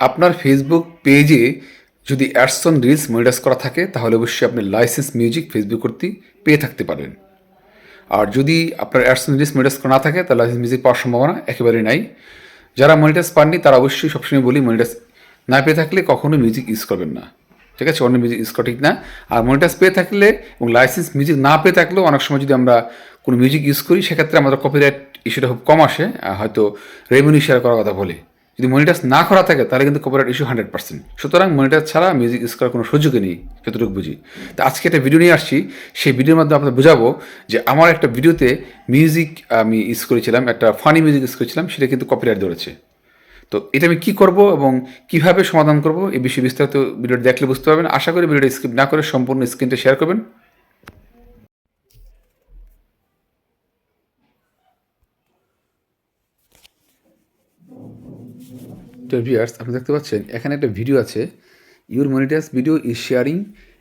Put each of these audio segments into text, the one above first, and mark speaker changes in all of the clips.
Speaker 1: আপনার ফেসবুক পেজে যদি অ্যাডস অন রিলস মনিটাইজ করা থাকে, তাহলে অবশ্যই আপনি লাইসেন্স মিউজিক ফেসবুক কর্তৃক পেয়ে থাকতে পারেন। আর যদি আপনার অ্যাডসন রিলস মনিটাইজ করা না থাকে, তাহলে লাইসেন্স মিউজিক পাওয়ার সম্ভাবনা একেবারেই নাই। যারা মনিটাইজ পাননি, তারা অবশ্যই সবসময় বলি মনিটাইজ না পেয়ে থাকলে কখনো মিউজিক ইউজ করবেন না। ঠিক আছে? অন্য মিউজিক ইউজ করা ঠিক না। আর মনিটাইজ পেয়ে থাকলে এবং লাইসেন্স মিউজিক না পেয়ে থাকলেও অনেক সময় যদি আমরা কোনো মিউজিক ইউজ করি, সেক্ষেত্রে আমাদের কপিরাইট ইস্যুটা খুব কম আসে। হয়তো রেভিনিউ শেয়ার করার কথা বলে। যদি মনিটাইজ না করা থাকে, তাহলে কিন্তু কপিরাইট ইস্যু হান্ড্রেড পার্সেন্ট সুতরাং মনিটাইজ ছাড়া মিউজিক ইউজ করার কোনো সুযোগই নেই যতটুকু বুঝি। তো আজকে একটা ভিডিও নিয়ে আসছি, সেই ভিডিওর মাধ্যমে আপনাদের বোঝাবো যে আমার একটা ভিডিওতে মিউজিক আমি ইউজ করেছিলাম, একটা ফানি মিউজিক ইউজ করেছিলাম, সেটা কিন্তু কপিরাইট ধরেছে। তো এটা আমি কী করব এবং কীভাবে সমাধান করব, এই বিষয়ে বিস্তারিত ভিডিওটা দেখলে বুঝতে পারবেন। আশা করি ভিডিওটা স্কিপ না করে সম্পূর্ণ স্ক্রিনটা শেয়ার করবেন। তো ভিউয়ার্স আপনি দেখতে পাচ্ছেন, এখানে একটা ভিডিও আছে। Your monetize video is sharing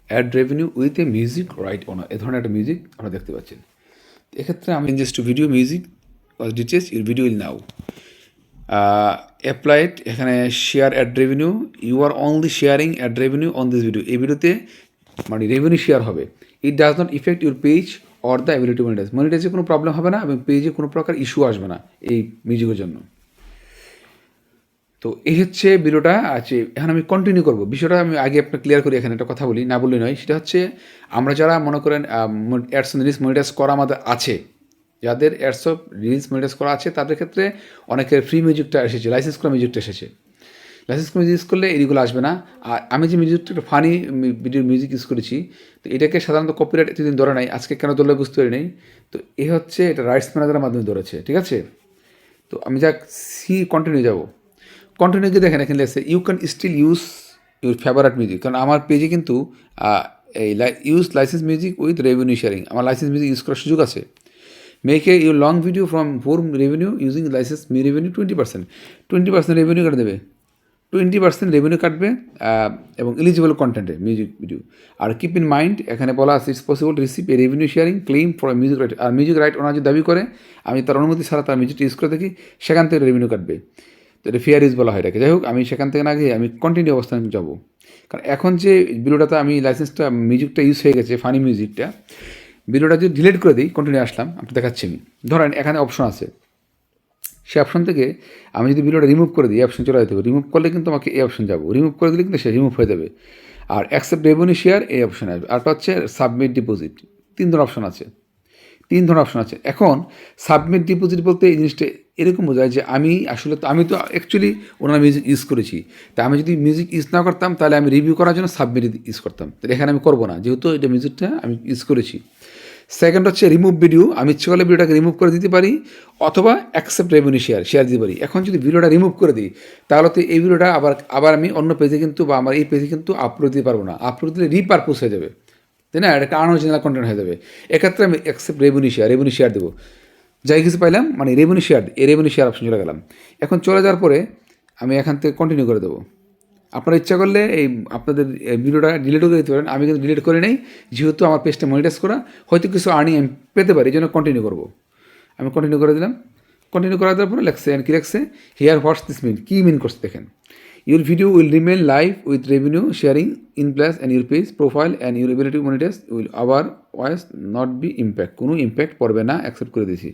Speaker 1: ad revenue with a music right owner এ ধরনের একটা মিউজিক আপনারা দেখতে পাচ্ছেন। এক্ষেত্রে আমি just to video music details your video will now applied এখানে share ad revenue you are only sharing ad revenue on this video এই ভিডিওতে মানে রেভিনিউ শেয়ার হবে। It does not effect your page or the ability monetize মনিটাইজে কোনো problem হবে না এবং পেজে কোনো প্রকার ইস্যু আসবে না এই মিউজিকের জন্য। তো এই হচ্ছে ভিডিওটা আছে এখন আমি কন্টিনিউ করব। বিষয়টা আমি আগে আপনার ক্লিয়ার করি এখানে একটা কথা বলি, না বললে নয়। সেটা হচ্ছে, আমরা যারা মনে করেন অ্যাডস রিলস মনিটাইজ করা আমাদের আছে, যাদের অ্যাডস অফ রিলস মনিটাইজ করা আছে, তাদের ক্ষেত্রে অনেকের ফ্রি মিউজিকটা এসেছে লাইসেন্স করা মিউজিকটা এসেছে। লাইসেন্স করে ইউজ করলে এইগুলো আসবে না। আর আমি যে মিউজিকটা একটা ফানি ভিডিও মিউজিক ইউজ করেছি, তো এটাকে সাধারণত কপিরাইট এতদিন ধরে নাই, আজকে কেন ধরলে বুঝতে পারি নাই। তো এ হচ্ছে, এটা রাইটস ম্যানেজারের মাধ্যমে ধরেছে, ঠিক আছে? তো আমি যাক সি কন্টিনিউ যাব। কন্টিনিউ গিয়ে দেখেন, এখানে লেগেছে you can still use your favourite music কারণ আমার পেজে কিন্তু এই use license music with revenue sharing আমার লাইসেন্স মিউজিক ইউজ করার সুযোগ আছে। Make a your long video from for revenue using license me revenue twenty percent twenty percent revenue কাটে দেবে। টোয়েন্টি পার্সেন্ট রেভিনিউ কাটবে এবং এলিজিবল কন্টেন্টে মিউজিক ভিডিও আর কিপ ইন মাইন্ড এখানে বলা আছে it's possible receive a revenue sharing claim for music right R music right owner যদি দাবি করে, আমি তার অনুমতি ছাড়া তার মিউজিকটা ইউজ করে থাকি, সেখান থেকে রেভিনিউ কাটবে। তো এটা ফেয়ার ইউজ বলা হয় এটাকে। যাই হোক, আমি সেখান থেকে না গিয়ে আমি কন্টিনিউ অবস্থানে যাব। কারণ এখন যে ভিডিওটাতে আমি লাইসেন্সটা মিউজিকটা ইউজ হয়ে গেছে ফানি মিউজিকটা ভিডিওটা যদি ডিলিট করে দিই কন্টিনিউ আসলাম, আপনি দেখাচ্ছি আমি ধরেন, এখানে অপশন আছে। সে অপশন থেকে আমি যদি ভিডিওটা রিমুভ করে দিই অপশন চলে যেতে হবে। রিমুভ করলে কিন্তু আমাকে এই অপশন যাব। রিমুভ করে দিলে কিন্তু সে রিমুভ হয়ে যাবে। আর অ্যাকসেপ্ট রেভিনিউ শেয়ার এই অপশন আসবে। আরটা হচ্ছে সাবমিট ডিপোজিট তিন ধরনের অপশন আছে। তিন ধরনের অপশন আছে। এখন সাবমিট ডিপোজিট বলতে এই জিনিসটা এরকম বোঝায় যে আমি আসলে তো, আমি তো অ্যাকচুয়ালি ওনার মিউজিক ইউজ করেছি। তা আমি যদি মিউজিক ইউজ না করতাম, তাহলে আমি রিভিউ করার জন্য সাবমিট ইউজ করতাম। তাহলে এখানে আমি করব না, যেহেতু এটা মিউজিকটা আমি ইউজ করেছি। সেকেন্ড হচ্ছে রিমুভ ভিডিও আমি ইচ্ছে করলে ভিডিওটাকে রিমুভ করে দিতে পারি, অথবা অ্যাকসেপ্ট রেভিনিউ শেয়ার শেয়ার দিতে পারি। এখন যদি ভিডিওটা রিমুভ করে দিই, তাহলে তো এই ভিডিওটা আবার আবার আমি অন্য পেজে কিন্তু বা আমার এই পেজে কিন্তু আপলোড দিতে পারব না। আপলোড দিলে রিপারপোজ হয়ে যাবে। তাই না এটা আনঅরিজিনাল কন্টেন্ট হয়ে যাবে। এক্ষেত্রে আমি accept revenue share revenue share দেবো। যাই কিছু পাইলাম মানে রেভিনিউ শেয়ার এই রেভিনিউ শেয়ার অপশন চলে গেলাম। এখন চলে যাওয়ার পরে আমি এখান থেকে কন্টিনিউ করে দেবো। আপনারা ইচ্ছা করলে এই আপনাদের ভিডিওটা ডিলিটও করে দিতে পারেন। আমি কিন্তু ডিলিট করে নেই, যেহেতু আমার পেজটা মনিটাইজ করা, হয়তো কিছু আর্নিং আমি পেতে পারি, এই জন্য কন্টিনিউ করব। আমি কন্টিনিউ করে দিলাম। কন্টিনিউ করার পরে লেখছে কি লেখছে? হিয়ার হোয়াটস দিস মিন কী মিন করছে দেখেন। Your video will remain live with revenue sharing in plus and your page profile and your ability monetize will আবার ওয়াইস নট বি ইম্প্যাক্ট কোনো ইম্প্যাক্ট পড়বে না অ্যাকসেপ্ট করে দিয়েছি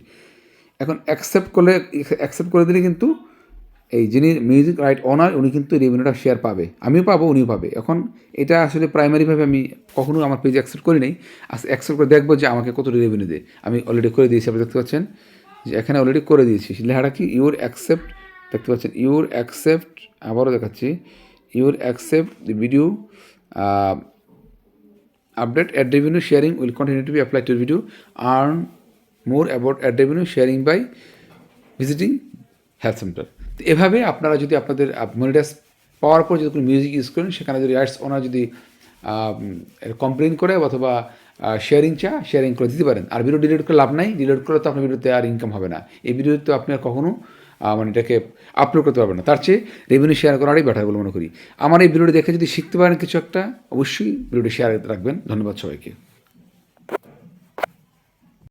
Speaker 1: এখন অ্যাকসেপ্ট করলে অ্যাকসেপ্ট করে দিলে কিন্তু এই যিনি মিউজিক রাইট অনার উনি কিন্তু রেভিনিউটা শেয়ার পাবে। আমিও পাবো, উনিও পাবে। এখন এটা আসলে প্রাইমারিভাবে আমি কখনো আমার পেজে অ্যাকসেপ্ট করি নাই। অ্যাকসেপ্ট করে দেখব যে আমাকে কত রেভিনিউ দেয়। আমি অলরেডি করে দিয়েছি, আপনি দেখতে পাচ্ছেন? যে এখানে অলরেডি করে দিয়েছি। লেখাটা কি? ইউর অ্যাকসেপ্ট দেখতে পাচ্ছেন? ইউর অ্যাকসেপ্ট আবারও দেখাচ্ছি your accept the video update ad revenue sharing will continue to be applied to your earn more more ad revenue sharing by visiting health centre তো এভাবে আপনারা যদি আপনাদের মনিটাইজ পাওয়ার পর যদি কোনো মিউজিক ইউজ করেন, সেখানে যদি রাইটস ওনার যদি কমপ্লেন করে অথবা শেয়ারিং চা শেয়ারিং করে দিতে পারেন। আর ভিডিও ডিলিট করে লাভ নাই ডিলিট করে তো আপনার ভিডিওতে আর ইনকাম হবে না। এই ভিডিওতে আপনি আর মানে এটাকে আপলোড করতে পারবেন না। তার চেয়ে রেভিনিউ শেয়ার করারই বেটার বলে মনে করি। আমার এই ভিডিওটি দেখে যদি শিখতে পারেন কিছু একটা, অবশ্যই ভিডিওটি শেয়ার রাখবেন। ধন্যবাদ সবাইকে।